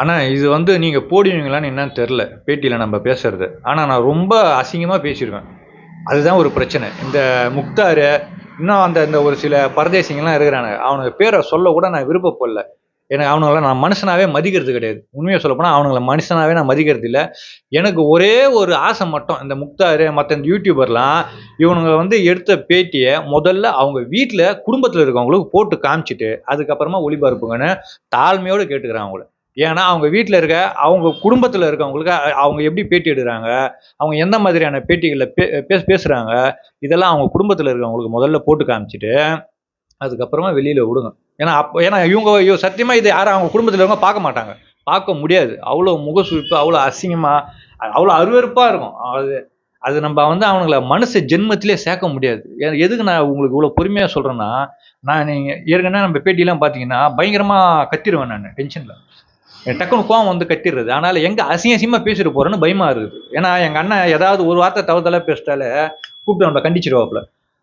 ஆனால் இது வந்து நீங்கள் போடுவீங்களான்னு என்னன்னு தெரில பேட்டியில் நம்ம பேசுறது. ஆனால் நான் ரொம்ப அசிங்கமாக பேசிடுவேன் அதுதான் ஒரு பிரச்சனை. இந்த முக்தார் இன்னும் அந்த இந்த ஒரு சில பரதேசிங்கெல்லாம் இருக்கிறானுங்க. அவனுக்கு பேரை சொல்ல கூட நான் விருப்பப்படல. எனக்கு அவனுங்களை நான் மனுஷனாவே மதிக்கிறது கிடையாது. உண்மையை சொல்லப்போனால் அவனுங்களை மனுஷனாகவே மனுஷனாவே நான் மதிக்கிறது இல்லை. எனக்கு ஒரே ஒரு ஆசை மட்டும் இந்த முக்தார் மற்ற இந்த யூடியூபர்லாம் இவனுங்க வந்து எடுத்த பேட்டியை முதல்ல அவங்க வீட்டில் குடும்பத்தில் இருக்கவங்களுக்கு போட்டு காமிச்சிட்டு அதுக்கப்புறமா ஒளிபரப்புங்கன்னு தாழ்மையோடு கேட்டுக்கிறான் அவங்கள. ஏன்னா அவங்க வீட்டில் இருக்க அவங்க குடும்பத்தில் இருக்கவங்களுக்கு அவங்க எப்படி பேட்டி எடுக்கிறாங்க அவங்க எந்த மாதிரியான பேட்டிகளில் பே பேச பேசுகிறாங்க இதெல்லாம் அவங்க குடும்பத்தில் இருக்கவங்களுக்கு முதல்ல போட்டு காமிச்சிட்டு அதுக்கப்புறமா வெளியில் விடுங்க. ஏன்னா அப்போ ஏன்னா இவங்க ஐயோ சத்தியமாக இது யாரும் அவங்க குடும்பத்தில் இருக்கவங்க பார்க்க மாட்டாங்க. பார்க்க முடியாது. அவ்வளோ முகசுவிப்பு அவ்வளோ அசிங்கமாக அவ்வளோ அருவருப்பாக இருக்கும். அது அது நம்ம வந்து அவங்கள மனசு ஜென்மத்திலே சேர்க்க முடியாது. எதுக்கு நான் உங்களுக்கு இவ்வளோ பொறுமையாக சொல்கிறேன்னா நான் நீங்கள் ஏற்கனவே நம்ம பேட்டியெலாம் பார்த்தீங்கன்னா பயங்கரமாக கத்திடுவேன் நான் டென்ஷனில் எனக்கு டக்குனு கோவம் வந்து கட்டிடுறது. அதனால எங்க அசிங்க அசிங்கமா பேசிட்டு போறேன்னு பயமா இருக்குது. ஏன்னா எங்க அண்ணன் ஏதாவது ஒரு வார்த்தை தவறுதலா பேசிட்டாலே கூப்பிட்டு நம்மளை கண்டிச்சிருவாப்புல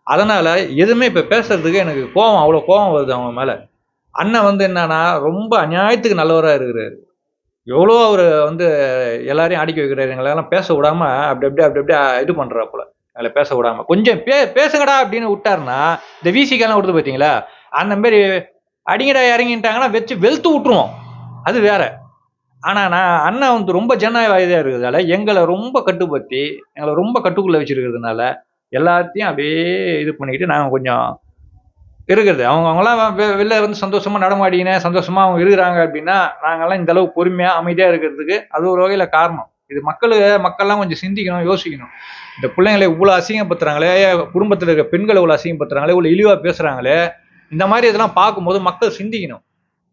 அதனால எதுவுமே இப்ப பேசுறதுக்கு எனக்கு கோவம் அவ்வளவு கோவம் வருது அவங்க மேல. அண்ணன் வந்து என்னன்னா ரொம்ப அநியாயத்துக்கு நல்லவரா இருக்கிறாரு. எவ்வளோ அவர் வந்து எல்லாரையும் அடிக்க வைக்கிறாரு. எங்களெல்லாம் பேச விடாம அப்படி அப்படி அப்படி அப்படியே இது பண்றாப்புல. அதில் பேச விடாம. கொஞ்சம் பே பேசுங்கடா அப்படின்னு விட்டாருன்னா இந்த விசிக்கெல்லாம் விடுது பார்த்தீங்களா அந்த மாதிரி அடிங்கடா இறங்கிட்டாங்கன்னா வச்சு வெளுத்து விட்டுருவோம். அது வேற. ஆனா நான் அண்ணன் வந்து ரொம்ப ஜனவாதியா இருக்கிறதால எங்களை ரொம்ப கட்டுப்படுத்தி எங்களை ரொம்ப கட்டுக்குள்ள வச்சிருக்கிறதுனால எல்லாத்தையும் அப்படியே இது பண்ணிக்கிட்டு நாங்கள் கொஞ்சம் இருக்கிறது. அவங்க அவங்களாம் வெ- வெளில வந்து சந்தோஷமா நடமாடிக்கினே சந்தோஷமா அவங்க இருக்கிறாங்க அப்படின்னா நாங்கள்லாம் இந்த அளவுக்கு பொறுமையா அமைதியா இருக்கிறதுக்கு அது ஒரு வகையில காரணம். இது மக்கள் மக்கள்லாம் கொஞ்சம் சிந்திக்கணும் யோசிக்கணும். இந்த பிள்ளைங்களை இவ்வளோ அசிங்கப்படுத்துறாங்களே குடும்பத்தில் இருக்க பெண்களை இவ்வளோ அசிங்கப்படுத்துறாங்களே இவ்வளோ இழிவா பேசுறாங்களே இந்த மாதிரி இதெல்லாம் பார்க்கும்போது மக்கள் சிந்திக்கணும்.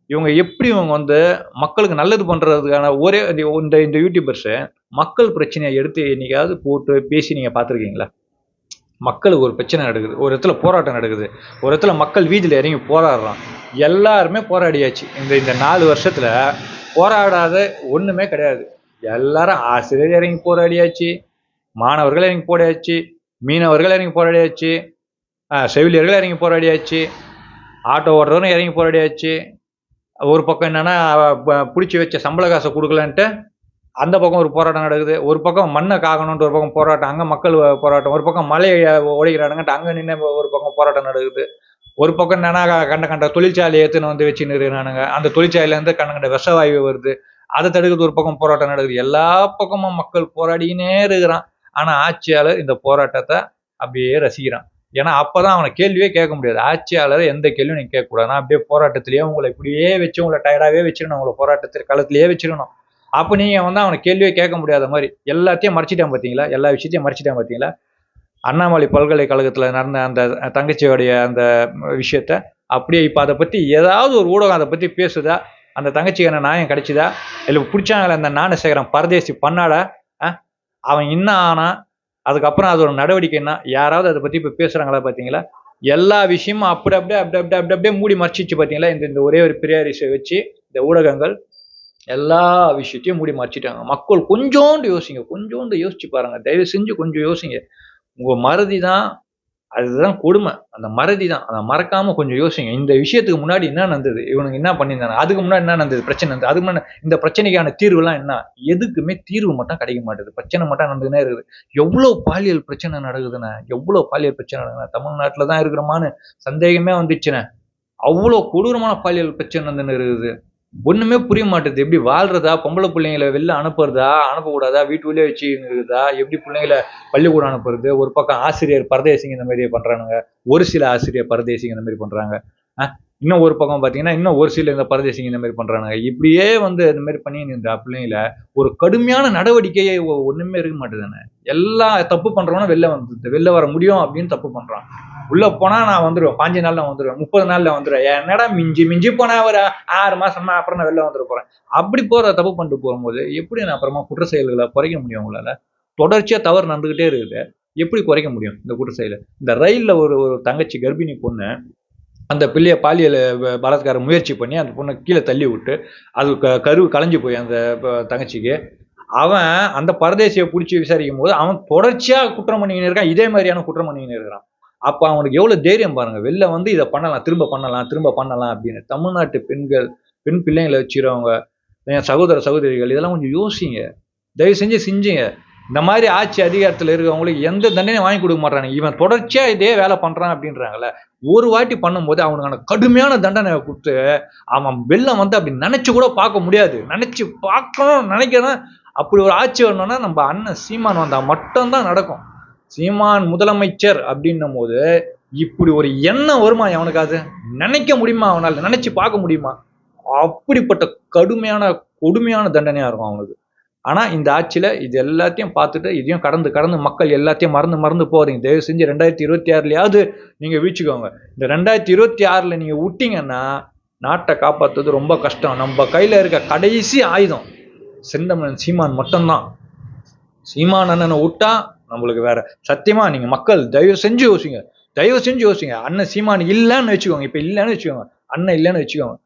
இவங்க எப்படி இவங்க வந்து மக்களுக்கு நல்லது பண்ணுறதுக்கான ஒரே இந்த- இந்த யூடியூபர்ஸை மக்கள் பிரச்சனையை எடுத்து என்னைக்காவது போட்டு பேசி நீங்கள் பார்த்துருக்கீங்களா? மக்களுக்கு ஒரு பிரச்சனை நடக்குது. ஒரு இடத்துல போராட்டம் நடக்குது. ஒரு இடத்துல மக்கள் வீதியில் இறங்கி போராடுறான். எல்லாருமே போராடியாச்சு. இந்த இந்த நாலு வருஷத்தில் போராடாத ஒன்றுமே கிடையாது. எல்லாரும் ஆசிரியர் இறங்கி போராடியாச்சு. மாணவர்கள் இறங்கி போராடியாச்சு. மீனவர்கள் இறங்கி போராடியாச்சு. செவிலியர்கள் இறங்கி போராடியாச்சு. ஆட்டோ ஓட்டுறவரும் இறங்கி போராடியாச்சு. ஒரு பக்கம் என்னன்னா பிடிச்சி வச்ச சம்பள காசை கொடுக்கலன்ட்டு அந்த பக்கம் ஒரு போராட்டம் நடக்குது. ஒரு பக்கம் மண்ணை காக்கணுன்ட்டு ஒரு பக்கம் போராட்டம் அங்கே மக்கள் போராட்டம். ஒரு பக்கம் மலையை உடைக்கிறானுங்கட்டு அங்கே நின்று ஒரு பக்கம் போராட்டம் நடக்குது. ஒரு பக்கம் என்னன்னா கண்ட கண்ட தொழிற்சாலை ஏற்றுன்னு வந்து வச்சு இருக்கிறானுங்க அந்த தொழிற்சாலையிலேருந்து கண்ட கண்ட விஷவாயு வருது. அதை தடுக்கிறது ஒரு பக்கம் போராட்டம் நடக்குது. எல்லா பக்கமும் மக்கள் போராடினே இருக்கிறான். ஆனால் ஆட்சியாளர் இந்த போராட்டத்தை அப்படியே ரசிக்கிறான். ஏன்னா அப்பதான் அவனை கேள்வியே கேட்க முடியாது. ஆட்சியாளர் எந்த கேள்வியும் நீங்க கேட்கக்கூடாது நான் அப்படியே போராட்டத்திலேயே உங்களை இப்படியே வச்சு உங்களை டயர்டாவே வச்சிடணும். உங்களை போராட்டத்தில் களத்திலேயே வச்சிடணும். அப்போ நீங்க வந்து அவனை கேள்வியே கேட்க முடியாத மாதிரி எல்லாத்தையும் மறைச்சிட்டான் பார்த்தீங்களா எல்லா விஷயத்தையும் மறைச்சிட்டேன் பார்த்தீங்களா அண்ணாமலை பல்கலைக்கழகத்துல நடந்த அந்த தங்கச்சியோடைய அந்த விஷயத்த அப்படியே இப்போ அதை பத்தி ஏதாவது ஒரு ஊடகம் அதை பத்தி பேசுதா? அந்த தங்கச்சிக்கான நியாயம் கிடைச்சுதா? இல்லை பிடிச்சாங்களே அந்த ஞானசேகரன் பரதேசி பண்ணாடா அவன் இன்னும் ஆனா அதுக்கப்புறம் அதோட நடவடிக்கை என்ன? யாராவது அதை பற்றி இப்போ பேசுகிறாங்களா பார்த்தீங்களா எல்லா விஷயமும் அப்படி அப்படியே அப்படி அப்படி அப்படி அப்படியே மூடி மறைச்சிச்சு பார்த்தீங்களா இந்த இந்த ஒரே ஒரு பிரியாரிஸை வச்சு இந்த ஊடகங்கள் எல்லா விஷயத்தையும் மூடி மறைச்சிட்டாங்க. மக்கள் கொஞ்சோண்டு யோசிங்க. கொஞ்சோண்டு யோசிச்சு பாருங்க. தயவு செஞ்சு கொஞ்சம் யோசிங்க. உங்கள் மறதி தான் அதுதான் கொடுமை. அந்த மறதி தான் அதை மறக்காம கொஞ்சம் யோசிங்க. இந்த விஷயத்துக்கு முன்னாடி என்ன நடந்தது? இவனுக்கு என்ன பண்ணியிருந்தாங்க? அதுக்கு முன்னாடி என்ன நடந்தது? பிரச்சனை நடந்தது. அதுக்கு முன்னாடி இந்த பிரச்சனைக்கான தீர்வுலாம் என்ன? எதுக்குமே தீர்வு மட்டும் கிடைக்க மாட்டேது. பிரச்சனை மட்டும் நடந்துனே இருக்குது. எவ்வளோ பாலியல் பிரச்சனை நடக்குதுண்ணே? எவ்வளோ பாலியல் பிரச்சனை நடக்குதுண்ணே? தமிழ்நாட்டில் தான் இருக்கிறோமான்னு சந்தேகமே வந்துச்சுண்ணே. அவ்வளோ கொடூரமான பாலியல் பிரச்சனை நடந்துன்னு இருக்குது. ஒண்ணுமே புரிய மாட்டேது. எப்படி வாழ்றதா? பொம்பளை பிள்ளைங்களை வெளில அனுப்புறதா? அனுப்பக்கூடாதா? வீட்டுக்குள்ளே வச்சு இருக்குதா எப்படி பிள்ளைங்களை பள்ளிக்கூடம் அனுப்புறது? ஒரு பக்கம் ஆசிரியர் பரதேசிங்க இந்த மாதிரி பண்றானுங்க. ஒரு சில ஆசிரியர் பரதேசிங்க இந்த மாதிரி பண்றாங்க. அஹ் இன்னும் ஒரு பக்கம் பாத்தீங்கன்னா இன்னும் ஒரு சில இந்த பரதேசிங்க இந்த மாதிரி பண்றானுங்க. இப்படியே வந்து இந்த மாதிரி பண்ணி இந்த பிள்ளைங்கள ஒரு கடுமையான நடவடிக்கையே ஒண்ணுமே இருக்க மாட்டேதானே எல்லா தப்பு பண்றவனும் வெளில வந்து வெளில வர முடியும் அப்படின்னு தப்பு பண்றான். உள்ள போனா நான் வந்துடுவேன் பாஞ்சு நாள்ல வந்துடுவேன் முப்பது நாள்ல வந்துடுவேன் என்னடா மிஞ்சி மிஞ்சி போனா ஒரு ஆறு மாசமா அப்புறம் நான் வெளில வந்துட போறேன். அப்படி போற தப்பு பண்ணிட்டு போகும்போது எப்படி நான் அப்புறமா குற்ற செயல்களை குறைக்க முடியும் உங்களால? தொடர்ச்சியா தவறு நடந்துகிட்டே இருக்குது. எப்படி குறைக்க முடியும் இந்த குற்ற செயலை? இந்த ரயில்ல ஒரு ஒரு தங்கச்சி கர்ப்பிணி பொண்ணு அந்த பிள்ளைய பாலியல் பலாத்கார முயற்சி பண்ணி அந்த பொண்ணை கீழே தள்ளி விட்டு அது க கரு கலைஞ்சு போய் அந்த ப- தங்கச்சிக்கு. அவன் அந்த பரதேசியை பிடிச்சி விசாரிக்கும் போது அவன் தொடர்ச்சியாக குற்றம் பண்ணிக்கின்னு இருக்கான். இதே மாதிரியான குற்றம் பண்ணிக்கின்னு இருக்கிறான். அப்போ அவனுக்கு எவ்வளோ தைரியம் பாருங்க. வெளில வந்து இதை பண்ணலாம் திரும்ப பண்ணலாம் திரும்ப பண்ணலாம் அப்படின்னு. தமிழ்நாட்டு பெண்கள் பெண் பிள்ளைங்களை வச்சுருவங்க என் சகோதர சகோதரிகள் இதெல்லாம் கொஞ்சம் யோசிங்க. தயவு செஞ்சு செஞ்சுங்க இந்த மாதிரி ஆட்சி அதிகாரத்தில் இருக்கவங்களுக்கு எந்த தண்டனையும் வாங்கி கொடுக்க மாட்டாங்க இவன் தொடர்ச்சியாக இதே வேலை பண்ணுறான் அப்படின்றாங்கல்ல. ஒரு வாட்டி பண்ணும்போது அவனுக்கான கடுமையான தண்டனை கொடுத்து அவன் வெளில வந்து அப்படி நினச்சி கூட பார்க்க முடியாது. நினச்சி பார்க்கணும் நினைக்கிறேன் அப்படி ஒரு ஆட்சி வரணும்னா நம்ம அண்ணன் சீமான் வந்தால் மட்டும்தான் நடக்கும். சீமான் முதலமைச்சர் அப்படின்னும் போது இப்படி ஒரு எண்ணம் வருமா அவனுக்காவது நினைக்க முடியுமா அவனால்? நினைச்சு பார்க்க முடியுமா? அப்படிப்பட்ட கடுமையான கொடுமையான தண்டனையா இருக்கும் அவனுக்கு. ஆனா இந்த ஆட்சியில இது எல்லாத்தையும் பார்த்துட்டு இதையும் கடந்து கடந்து மக்கள் எல்லாத்தையும் மறந்து மறந்து போறீங்க. தயவு செஞ்சு ரெண்டாயிரத்தி இருபத்தி ஆறுலயாவது நீங்க வீழ்ச்சிக்கோங்க இந்த ரெண்டாயிரத்தி இருபத்தி ஆறுல நீங்க விட்டீங்கன்னா நாட்டை காப்பாத்துறது ரொம்ப கஷ்டம். நம்ம கையில இருக்க கடைசி ஆயுதம் செந்தமன் சீமான் மட்டும்தான். சீமான் அண்ணனை விட்டா நம்மளுக்கு வேற. சத்தியமா நீங்க மக்கள் தயவு செஞ்சு யோசிங்க. தயவு செஞ்சு யோசிங்க. அண்ணன் சீமான் இல்லைன்னு வச்சுக்கோங்க. இப்ப இல்லைன்னு வச்சுக்கோங்க. அண்ணன் இல்லைன்னு வச்சுக்கோங்க.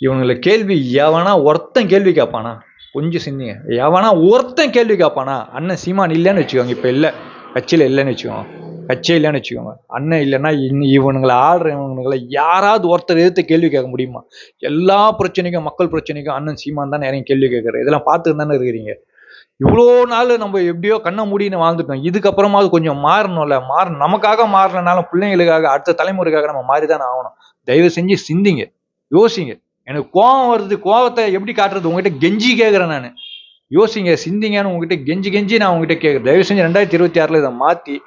இவங்களை கேள்வி எவனா ஒருத்தன் கேள்வி கேட்பானா? கொஞ்சம் சிந்திங்க. எவனா ஒருத்தன் கேள்வி கேட்பானா? அண்ணன் சீமான் இல்லைன்னு வச்சுக்கோங்க. இப்ப இல்லை. கட்சியில் இல்லைன்னு வச்சுக்கோங்க. கட்சியே இல்லைன்னு வச்சுக்கோங்க. அண்ணன் இல்லைன்னா இன்னி இவனுங்களை ஆடுற இவனுங்களை யாராவது ஒருத்தர் எதிர்த்து கேள்வி கேட்க முடியுமா? எல்லா பிரச்சனைக்கும் மக்கள் பிரச்சனைக்கும் அண்ணன் சீமான் தானே இறங்கி கேள்வி கேட்குறேன் இதெல்லாம் பார்த்துட்டு தானே இருக்கிறீங்க. இவ்வளோ நாள் நம்ம எப்படியோ கண்ணை மூடின்னு வாழ்ந்துட்டோம். இதுக்கப்புறமாவது கொஞ்சம் மாறணும்ல. மாற நமக்காக மாறலனாலும் பிள்ளைங்களுக்காக அடுத்த தலைமுறைக்காக நம்ம மாறி தானே ஆகணும். தயவு செஞ்சு சிந்திங்க. யோசிங்க. எனக்கு கோவம் வருது. கோவத்தை எப்படி காட்டுறது? உங்ககிட்ட கெஞ்சி கேட்குறேன் நான். யோசிங்க. சிந்திங்கன்னு உங்ககிட்ட கெஞ்சி கெஞ்சி நான் உங்ககிட்ட கேட்குறேன் தயவு செஞ்சு ரெண்டாயிரத்தி இருபத்தி ஆறில் இதை மாற்றி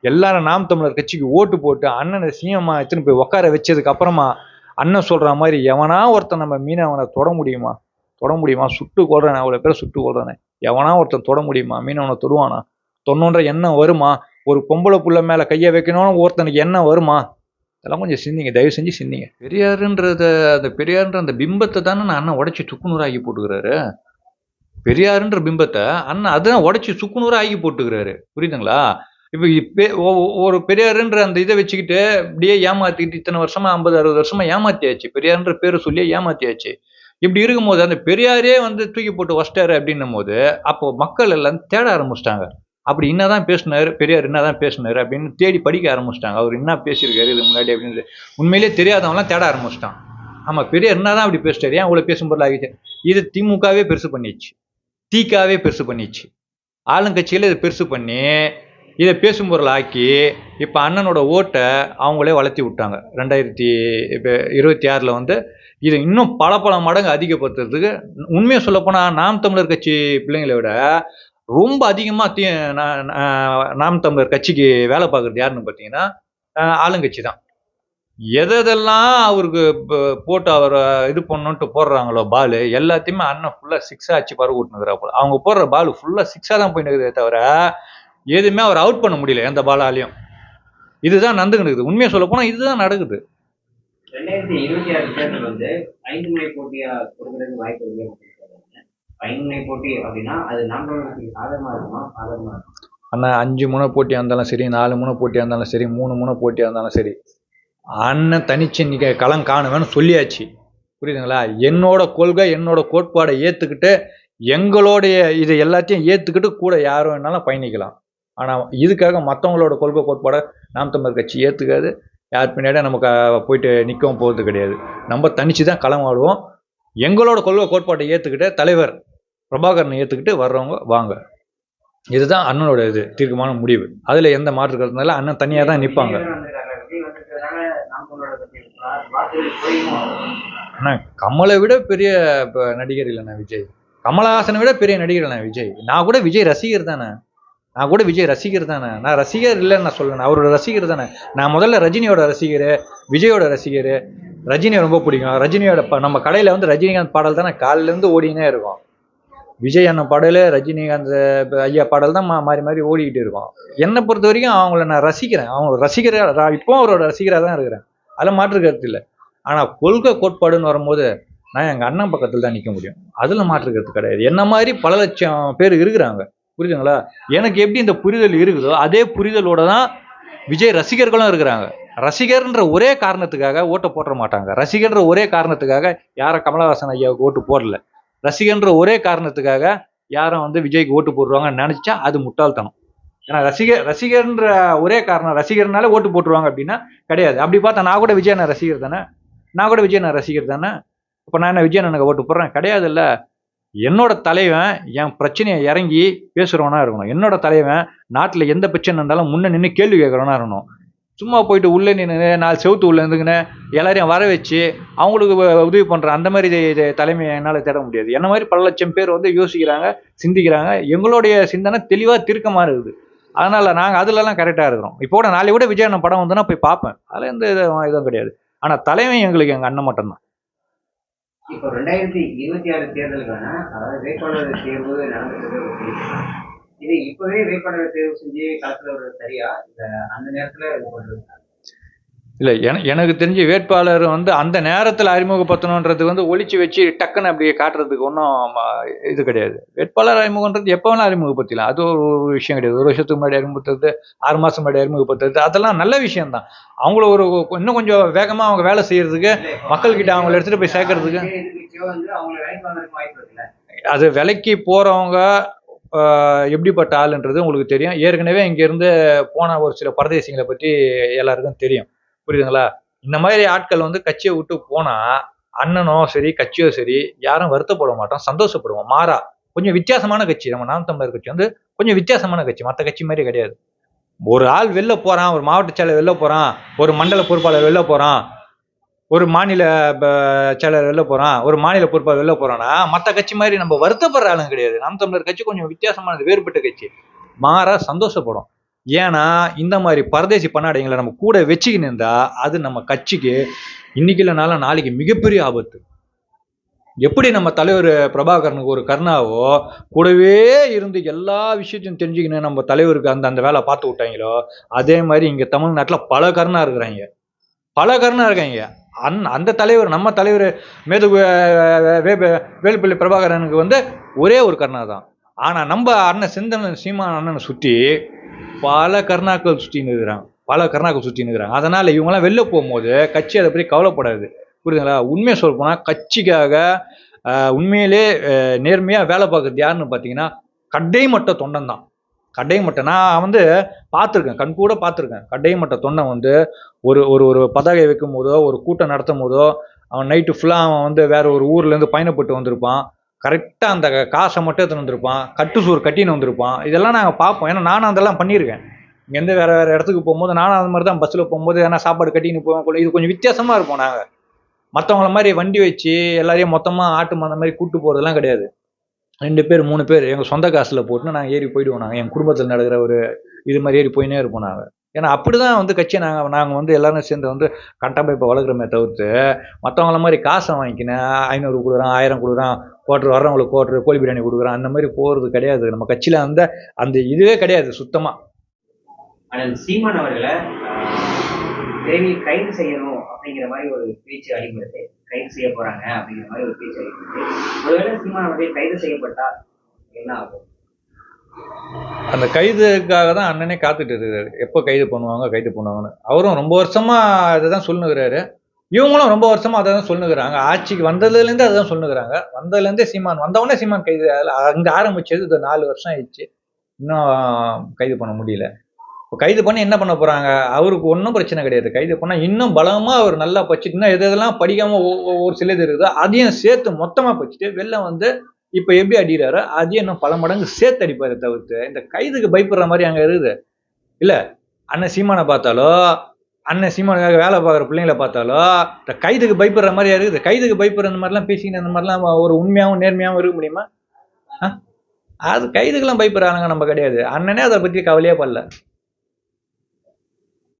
எல்லாரும் நாம் தமிழர் கட்சிக்கு ஓட்டு போட்டு அண்ணனை சீமா எடுத்துன்னு போய் உட்கார வச்சதுக்கு அப்புறமா அண்ணன் சொல்ற மாதிரி எவனா ஒருத்தன் நம்ம மீனவனை தொட முடியுமா? தொட முடியுமா? சுட்டு கொள்றேன் அவ்வளோ பேரை சுட்டு கொள்றேன் எவனா ஒருத்தன் தொட முடியுமா? மீனவனை தொடுவானா? தொண்ணுன்ற எண்ணம் வருமா? ஒரு பொம்பளை புள்ள மேல கையை வைக்கணும்னு ஒருத்தனுக்கு எண்ணம் வருமா? இதெல்லாம் கொஞ்சம் சிந்திங்க தயவு செஞ்சு சிந்திங்க. பெரியாருன்றத அந்த பெரியாருன்ற அந்த பிம்பத்தை தானே நான் அண்ணன் உடச்சி துக்குநூறாகி போட்டுக்கிறாரு. பெரியாருன்ற பிம்பத்தை அண்ணன் அதான் உடச்சி சுக்குநூறா ஆக்கி போட்டுக்கிறாரு. புரியுதுங்களா? இப்போ இப்போ ஒரு பெரியாருன்ற அந்த இதை வச்சுக்கிட்டு இப்படியே ஏமாத்திக்கிட்டு இத்தனை வருஷமா ஐம்பது அறுபது வருஷமா ஏமாத்தியாச்சு. பெரியாருன்ற பேரை சொல்லியே ஏமாத்தியாச்சு. இப்படி இருக்கும்போது அந்த பெரியாரே வந்து தூக்கி போட்டு வச்சிட்டாரு அப்படின்னும் போது அப்போ மக்கள் எல்லாம் தேட ஆரம்பிச்சிட்டாங்க. அப்படி என்னதான் பேசினாரு பெரியார் என்னதான் பேசினாரு அப்படின்னு தேடி படிக்க ஆரம்பிச்சிட்டாங்க. அவர் என்ன பேசியிருக்காரு இது முன்னாடி அப்படின்னு உண்மையிலே தெரியாதவங்களாம் தேட ஆரம்பிச்சிட்டான். ஆமாம் பெரியார் என்னதான் அப்படி பேசிட்டாரு? ஏன் அவ்வளோ பேசும் பொருள் ஆகிச்சு இது திமுகவே பெருசு பண்ணிச்சு. தீக்காவே பெருசு பண்ணிச்சு. ஆளுங்கட்சியில் இதை பெருசு பண்ணி இதை பேசும் பொருள் ஆக்கி இப்போ அண்ணனோட ஓட்டை அவங்களே வளர்த்தி விட்டாங்க. ரெண்டாயிரத்தி இப்போ இருபத்தி ஆறில் வந்து இதை இன்னும் பல பல மடங்கு அதிகப்படுத்துறதுக்கு உண்மையை சொல்லப்போனால் நாம் தமிழர் கட்சி பிள்ளைங்களை விட ரொம்ப அதிகமாக தீ நாம் தமிழர் கட்சிக்கு வேலை பார்க்குறது யாருன்னு பார்த்தீங்கன்னா ஆளுங்கட்சி தான். எதெல்லாம் அவருக்கு போட்டு அவரை இது பண்ணணுன்ட்டு போடுறாங்களோ பால் எல்லாத்தையுமே அண்ணன் ஃபுல்லாக சிக்ஸாக அச்சு பறவை விட்டுனுக்குறாப்புல அவங்க போடுற பால் ஃபுல்லாக சிக்ஸாக தான் போயின்னு தவிர எதுவுமே அவர் அவுட் பண்ண முடியல எந்த பாலாலையும். இதுதான் நடந்துக்கிட்டு உண்மையை சொல்ல போனால் இதுதான் நடக்குது. ரெண்டாயிரத்தி இருபத்தி ஆறு தேர்தல் வந்து ஐந்து முனை போட்டியா கொடுக்கறதுக்கு வாய்ப்பு இருக்கு ஐந்து முனை போட்டி அப்படின்னா அது நாமக்கல் சாதகமா இருக்குமா? சாதகமா இருக்குமா? அண்ணா அஞ்சு முனை போட்டியாக இருந்தாலும் சரி நாலு முனை போட்டியாக இருந்தாலும் சரி மூணு முனை போட்டியாக இருந்தாலும் சரி அண்ணன் தனிச்சு இன்னைக்கு களம் காணுவேன்னு சொல்லியாச்சு. புரியுதுங்களா? என்னோட கொள்கை என்னோட கோட்பாடை ஏற்றுக்கிட்டு எங்களுடைய இதை எல்லாத்தையும் ஏற்றுக்கிட்டு கூட யார் வேணாலும் பயணிக்கலாம். ஆனால் இதுக்காக மற்றவங்களோட கொள்கை கோட்பாடை நாம் தமிழர் கட்சி ஏற்றுக்காது யார் பின்னாடியும் நமக்கு போயிட்டு நிற்கவும் போகிறது கிடையாது. நம்ம தனிச்சு தான் களமாடுவோம் எங்களோட கொள்கை கோட்பாட்டை ஏற்றுக்கிட்டு தலைவர் பிரபாகரனை ஏற்றுக்கிட்டு வர்றவங்க வாங்க. இதுதான் அண்ணனோட இது தீர்க்கமான முடிவு. அதில் எந்த மாற்று கருத்துனால அண்ணன் தனியாக தான் நிற்பாங்க விஜய் அண்ணா கமலை விட பெரிய நடிகர் இல்லைண்ணா விஜய். கமலஹாசனை விட பெரிய நடிகர் இல்லைண்ணா விஜய். நான் கூட விஜய் ரசிகர் தானே. நான் கூட விஜய் ரசிகர் தானே. நான் ரசிகர் இல்லைன்னு நான் சொல்லணும் அவரோட ரசிகர் தானே. நான் முதல்ல ரஜினியோட ரசிகர் விஜயோட ரசிகர். ரஜினியை ரொம்ப பிடிக்கும். ரஜினியோட நம்ம கடையில் வந்து ரஜினிகாந்த் பாடல் தானே. காலிலேருந்து ஓடினே இருக்கும். விஜய் அண்ணன் பாடல் ரஜினிகாந்த் ஐயா பாடல் தான் மா- மாறி மாறி ஓடிக்கிட்டு இருக்கும். என்னை பொறுத்த வரைக்கும் அவங்கள நான் ரசிக்கிறேன். அவங்க ரசிகராக இப்போ அவரோட ரசிகராக தான் இருக்கிறேன். அதில் மாற்று கருத்து இல்லை. ஆனால் கொள்கை கோட்பாடுன்னு வரும்போது நான் எங்கள் அண்ணன் பக்கத்தில் தான் நிற்க முடியும். அதில் மாற்று கருத்து கிடையாது. என்ன மாதிரி பல லட்சம் பேர் இருக்கிறாங்க. புரியுதுங்களா? எனக்கு எப்படி இந்த புரிதல் இருக்குதோ அதே புரிதலோட தான் விஜய் ரசிகர்களும் இருக்கிறாங்க. ரசிகர்ன்ற ஒரே காரணத்துக்காக ஓட்டை போட்ட மாட்டாங்க. ரசிகர்ன்ற ஒரே காரணத்துக்காக யாரும் கமலஹாசன் ஐயாவுக்கு ஓட்டு போடல. ரசிகர்ன்ற ஒரே காரணத்துக்காக யாரும் வந்து விஜய்க்கு ஓட்டு போடுவாங்கன்னு நினைச்சா அது முட்டாள்தனம். ஏன்னா ரசிகர் ரசிகர்ன்ற ஒரே காரணம் ரசிகர்னால ஓட்டு போட்டுருவாங்க அப்படின்னா கிடையாது. அப்படி பார்த்தா நான் கூட விஜய் நான் ரசிகர் தானே? நான் கூட விஜய் நான் ரசிகர் தானே? இப்போ நான் என்ன விஜய் எனக்கு ஓட்டு போடுறேன்? கிடையாதுல்ல. என்னோட தலைவன் என் பிரச்சனையை இறங்கி பேசுகிறவனா இருக்கணும். என்னோட தலைவன் நாட்டில் எந்த பிரச்சனை இருந்தாலும் முன்னே நின்று கேள்வி கேட்குறவனா இருக்கணும். சும்மா போயிட்டு உள்ளே நின்று நாலு செவுத்து உள்ளே இருந்துக்கின்னு எல்லாரையும் வர வச்சு அவங்களுக்கு உதவி பண்ணுற அந்த மாதிரி தலைமை தலைமையை என்னால் தேட முடியாது. என்ன மாதிரி பல லட்சம் பேர் வந்து யோசிக்கிறாங்க சிந்திக்கிறாங்க. எங்களுடைய சிந்தனை தெளிவாக திருக்கமாக இருக்குது. அதனால் நாங்கள் அதிலலாம் கரெக்டாக இருக்கிறோம். இப்போ கூட நாளை கூட விஜய் படம் வந்துன்னா போய் பார்ப்பேன். அதில் எந்த இது- இதுவும் கிடையாது. ஆனால் தலைவன் எங்களுக்கு எங்கள் அண்ணன் மட்டும்தான். இப்போ ரெண்டாயிரத்தி இருபத்தி ஆறு தேர்தலுக்கான அதாவது வேட்பாளர் தேர்வு நடந்துட்டு இது இப்பவே வேட்பாளர் தேர்வு செஞ்சு களத்துல ஒரு சரியா? இந்த அந்த நேரத்துல இது பண்றது இல்லை என எனக்கு தெரிஞ்சு வேட்பாளர் வந்து அந்த நேரத்தில் அறிமுகப்படுத்தணுன்றது வந்து ஒழிச்சு வச்சு டக்குன்னு அப்படியே காட்டுறதுக்கு ஒன்றும் இது கிடையாது. வேட்பாளர் அறிமுகன்றது எப்போ வேணால் அறிமுகப்படுத்தலாம் அது ஒரு ஒரு விஷயம் கிடையாது. ஒரு வருஷத்துக்கு முன்னாடி அறிமுகப்படுத்துறது ஆறு மாதம் முன்னாடி அறிமுகப்படுத்துறது அதெல்லாம் நல்ல விஷயம்தான். அவங்கள ஒரு இன்னும் கொஞ்சம் வேகமாக அவங்க வேலை செய்யறதுக்கு மக்கள்கிட்ட அவங்கள எடுத்துகிட்டு போய் சேர்க்கறதுக்கு. அது விலைக்கு போகிறவங்க எப்படிப்பட்ட ஆளுன்றது உங்களுக்கு தெரியும். ஏற்கனவே இங்கேருந்து போன ஒரு சில பிரதேசங்களை பற்றி எல்லாருக்கும் தெரியும். புரியுதுங்களா? இந்த மாதிரி ஆட்கள் வந்து கட்சியை விட்டு போனால் அண்ணனோ சரி கட்சியோ சரி யாரும் வருத்தப்பட மாட்டோம் சந்தோஷப்படுவோம். மாறா. கொஞ்சம் வித்தியாசமான கட்சி. நம்ம நாம் தமிழர் கட்சி வந்து கொஞ்சம் வித்தியாசமான கட்சி. மற்ற கட்சி மாதிரி கிடையாது. ஒரு ஆள் வெளில போகிறான் ஒரு மாவட்ட செயலர் வெளில போறான் ஒரு மண்டல பொறுப்பாளர் வெளில போகிறான் ஒரு மாநில ப- செயலர் வெளில போகிறான் ஒரு மாநில பொறுப்பாளர் வெளில போறான்னா மற்ற கட்சி மாதிரி நம்ம வருத்தப்படுற ஆளுங்க கிடையாது. நாம் தமிழர் கட்சி கொஞ்சம் வித்தியாசமானது வேறுபட்ட கட்சி. மாறா சந்தோஷப்படும். ஏன்னா இந்த மாதிரி பரதேசி பண்ணாடைங்களை நம்ம கூட வச்சுக்கின்னு இருந்தா அது நம்ம கட்சிக்கு இன்னைக்கு இல்லைனாலும் நாளைக்கு மிகப்பெரிய ஆபத்து. எப்படி நம்ம தலைவர் பிரபாகரனுக்கு ஒரு கருணாவோ கூடவே இருந்து எல்லா விஷயத்தையும் தெரிஞ்சுக்கின்னு நம்ம தலைவருக்கு அந்த அந்த வேலை பார்த்து விட்டாங்களோ அதே மாதிரி இங்கே தமிழ்நாட்டில் பல கருணா இருக்கிறாங்க. பல கருணா இருக்காங்க. அந் அந்த தலைவர் நம்ம தலைவர் மேது வேலுப்பிள்ளை பிரபாகரனுக்கு வந்து ஒரே ஒரு கருணா தான் ஆனால் நம்ம அண்ணன் செந்தன் சீமான அண்ணனை சுற்றி பல கர்ணாக்கள் சுற்றின்னு இருக்கிறாங்க பல கர்ணாக்கள் சுற்றின்னு இருக்கிறாங்க அதனால இவங்கெல்லாம் வெளில போகும்போது கட்சி அதை பற்றி கவலைப்படாது. புரியுதுங்களா? உண்மையை சொல்ல போனால் கட்சிக்காக உண்மையிலே நேர்மையாக வேலை பார்க்குறது யாருன்னு பார்த்தீங்கன்னா கடைமட்ட தொண்டன் தான். கடைமட்ட நான் வந்து பார்த்துருக்கேன். கண் கூட பார்த்துருக்கேன். கடைமட்ட தொண்டன் வந்து ஒரு ஒரு ஒரு பதாகை வைக்கும் போதோ ஒரு கூட்டம் நடத்தும் போதோ அவன் நைட்டு ஃபுல்லாக அவன் வந்து வேற ஒரு ஊர்லேருந்து பயணப்பட்டு வந்திருப்பான். கரெக்டாக அந்த காசை மட்டும் எடுத்துன்னு வந்திருப்பான் கட்டு சோறு கட்டின்னு வந்திருப்பான். இதெல்லாம் நாங்கள் பார்ப்போம். ஏன்னா நானும் அதெல்லாம் பண்ணியிருக்கேன். இங்கேருந்து வேறு வேறு இடத்துக்கு போகும்போது நானும் அது மாதிரி தான் பஸ்ஸில் போகும்போது ஏன்னா சாப்பாடு கட்டின்னு போவோம் இது கொஞ்சம் வித்தியாசமாக இருப்போம் நாங்கள் மற்றவங்கள மாதிரி வண்டி வச்சு எல்லாரையும் மொத்தமாக ஆட்டு அந்த மாதிரி கூட்டு போகிறதெல்லாம் கிடையாது. ரெண்டு பேர் மூணு பேர் எங்கள் சொந்த காசில் போட்டுன்னு நாங்கள் ஏறி போயிடுவோம் நாங்கள் என் குடும்பத்தில் நடக்கிற ஒரு இது மாதிரி ஏறி போயினே இருப்போம் நாங்கள் ஏன்னா அப்படி தான் வந்து கட்சியை நாங்கள் நாங்கள் வந்து எல்லாரும் சேர்ந்து வந்து கண்டபை இப்போ வளர்க்குறோமே தவிர்த்து மற்றவங்கள மாதிரி காசை வாங்கிக்கினேன் ஐநூறு கொடுக்குறான் ஆயிரம் கொடுக்குறான் கோட்ரு வர்றவங்களுக்கு கோட்ரு கோழி பிரியாணி கொடுக்குறான். அந்த மாதிரி போகிறது கிடையாது. நம்ம கட்சியில் அந்த அந்த இதுவே கிடையாது சுத்தமாக சீமான் அவர்களை விரைவில் கைது செய்யணும் அப்படிங்கிற மாதிரி ஒரு பேச்சு அடிபடுது கைது செய்ய போறாங்க அப்படிங்கிற மாதிரி ஒரு பேச்சு அடிபடுது ஒருவேளை சீமான் அவர்கள் கைது செய்யப்பட்டா என்ன ஆகும்? அந்த கைதுக்காக தான் அண்ணனே காத்துட்டு இருக்காரு எப்போ கைது பண்ணுவாங்க கைது பண்ணுவாங்கன்னு. அவரும் ரொம்ப வருஷமா அதை தான் சொல்லுகிறாரு இவங்களும் ரொம்ப வருஷமா அதை தான் சொல்லுகிறாங்க. ஆட்சிக்கு வந்ததுலேருந்து அதை தான் சொல்லுகிறாங்க. வந்ததுலேருந்தே சீமான் வந்தவொடனே சீமான் கைது அங்கே ஆரம்பிச்சது இது நாலு வருஷம் ஆயிடுச்சு. இன்னும் கைது பண்ண முடியல. இப்போ கைது பண்ணி என்ன பண்ண போகிறாங்க அவருக்கு ஒன்றும் பிரச்சனை கிடையாது. கைது பண்ணால் இன்னும் பலமாக அவர் நல்லா படிச்சுட்டு இன்னும் எது எதெல்லாம் படிக்காமல் ஒ- ஒரு சிலது இருக்குதோ அதையும் சேர்த்து மொத்தமாக படிச்சுட்டு வெளில வந்து இப்போ எப்படி அடிக்கிறாரோ அதையும் இன்னும் பல மடங்கு சேர்த்து அடிப்பாரு தவிர்த்து இந்த கைதுக்கு பயப்படுற மாதிரி அங்கே இருக்குது. இல்லை அண்ணன் சீமானை பார்த்தாலோ அண்ணன் சீமானுக்காக வேலை பார்க்குற பிள்ளைங்கள பார்த்தாலோ இந்த கைதுக்கு பயப்படுற மாதிரியா இருக்குது? கைதுக்கு பயப்படுற அந்த மாதிரிலாம் பேசிக்கிட்டு அந்த மாதிரிலாம் ஒரு உண்மையாகவும் நேர்மையாகவும் இருக்க முடியுமா? ஆ? அது கைதுக்கெல்லாம் பயப்படுறாங்க நம்ம கிடையாது. அண்ணனே அதை பற்றி கவலையே படல.